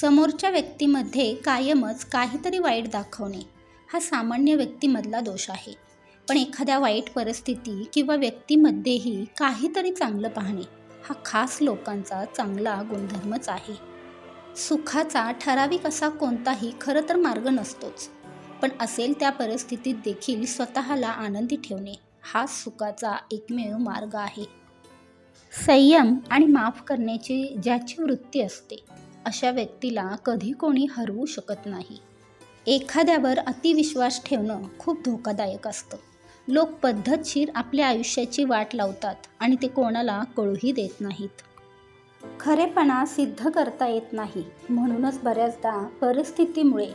समोरच्या व्यक्तीमध्ये कायमच काहीतरी वाईट दाखवणे हा सामान्य व्यक्तीमधला दोष आहे. पण एखाद्या वाईट परिस्थिती किंवा व्यक्तीमध्येही काहीतरी चांगलं पाहणे हा खास लोकांचा चांगला गुणधर्मच आहे. सुखाचा ठराविक असा कोणताही खरं तर मार्ग नसतोच. पण असेल त्या परिस्थितीत देखील स्वतःला आनंदी ठेवणे हा सुखाचा एकमेव मार्ग आहे. संयम आणि माफ करण्याची ज्याची वृत्ती असते अशा व्यक्तीला कधी कोणी हरवू शकत नाही. एखाद्यावर अतिविश्वास ठेवणं खूप धोकादायक असतं. लोक पद्धतशीर आपल्या आयुष्याची वाट लावतात आणि ते कोणाला कळूही देत नाहीत. खरेपणा सिद्ध करता येत नाही. म्हणूनच बऱ्याचदा परिस्थितीमुळे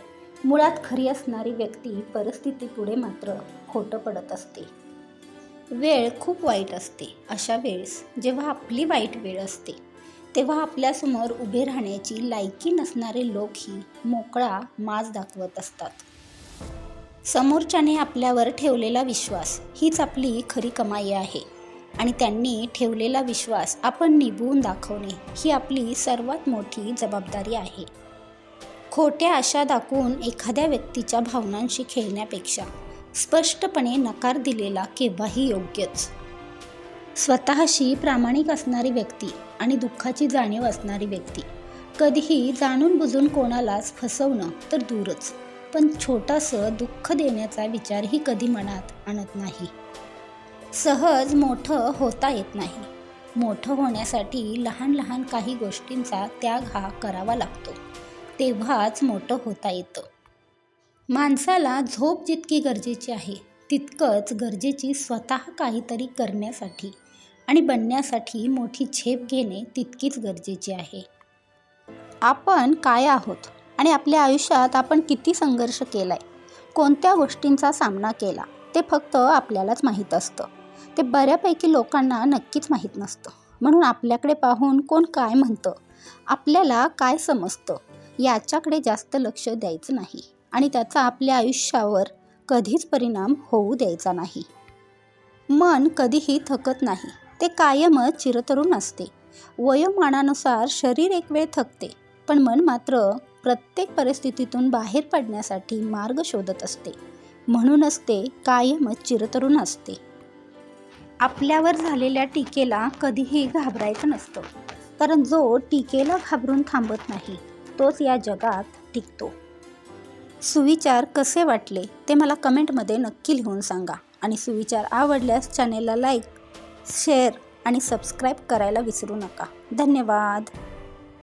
मुळात खरी असणारी व्यक्ती परिस्थितीपुढे मात्र खोटं पडत असते. वेळ खूप वाईट असते. अशा वेळेस जेव्हा आपली वाईट वेळ असते तेव्हा आपल्यासमोर उभे राहण्याची लायकी नसणारे लोकही मोकळा माज दाखवत असतात. समोरच्याने आपल्यावर ठेवलेला विश्वास हीच आपली खरी कमाई आहे आणि त्यांनी ठेवलेला विश्वास आपण निभवून दाखवणे ही आपली सर्वात मोठी जबाबदारी आहे. खोट्या आशा दाखवून एखाद्या व्यक्तीच्या भावनांशी खेळण्यापेक्षा स्पष्टपणे नकार दिलेला केव्हाही योग्यच. स्वतःशी प्रामाणिक असणारी व्यक्ती आणि दुःखाची जाणीव असणारी व्यक्ती. कधीही जाणून बुजून कोणालाच फसवणं तर दूरच पण छोटंसं दुःख देण्याचा विचारही कधी मनात आणत नाही. सहज मोठं होता येत नाही. मोठं होण्यासाठी लहान लहान काही गोष्टींचा त्याग हा करावा लागतो. तेव्हाच मोठं होता येतं. माणसाला झोप जितकी गरजेची आहे तितकंच गरजेची स्वतः काहीतरी करण्यासाठी आणि बनण्यासाठी मोठी झेप घेणे तितकीच गरजेची आहे. आपण काय आहोत आणि आपल्या आयुष्यात आपण किती संघर्ष केला आहे कोणत्या गोष्टींचा सामना केला? ते फक्त आपल्यालाच माहीत असतं. ते बऱ्यापैकी लोकांना नक्कीच माहीत नसतं. म्हणून आपल्याकडे पाहून कोण काय म्हणतं? आपल्याला काय समजतं? याच्याकडे जास्त लक्ष द्यायचं नाही आणि त्याचा आपल्या आयुष्यावर कधीच परिणाम होऊ द्यायचा नाही. मन कधीही थकत नाही ते कायमच चिरतरुण असते. वयोमानानुसार शरीर एक वेळ थकते पण मन मात्र प्रत्येक परिस्थितीतून बाहेर पडण्यासाठी मार्ग शोधत असते. म्हणूनच ते कायमच चिरतरुण असते. आपल्यावर झालेल्या टीकेला कधीही घाबरायचं नसतं कारण जो टीकेला घाबरून थांबत नाही तोच या जगात टिकतो. सुविचार कसे वाटले ते मला कमेंटमध्ये नक्की लिहून सांगा. आणि सुविचार आवडल्यास चॅनेलला लाईक शेअर आणि सबस्क्राईब करायला विसरू नका. धन्यवाद.